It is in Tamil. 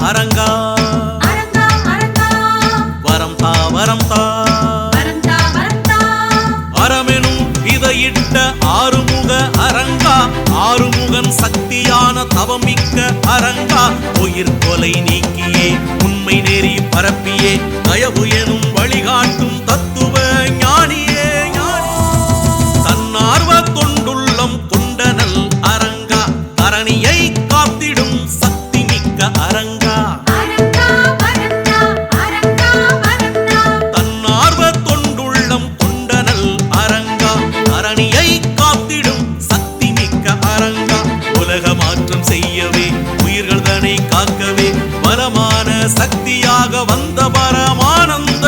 அரங்கா. வரம் தா வரம் தா. விதையிட்ட ஆறுமுக அரங்கா. ஆறுமுகன் சக்தியான தவமிக்க அரங்கா. உயிர் கொலை நீக்கியே உண்மை நெறி பரப்பியே. தயவு எனும் வழிகாட்டும் தத்துவ அரங்கா. தன்னார்வ தொண்டுள்ளம் கொண்டனல் அரங்கா. அரணியை காத்திடும் சக்தி மிக்க அரங்கா. உலக மாற்றம் செய்யவே உயிர்கள் தனை காக்கவே. பலமான சக்தியாக வந்த பரமானந்த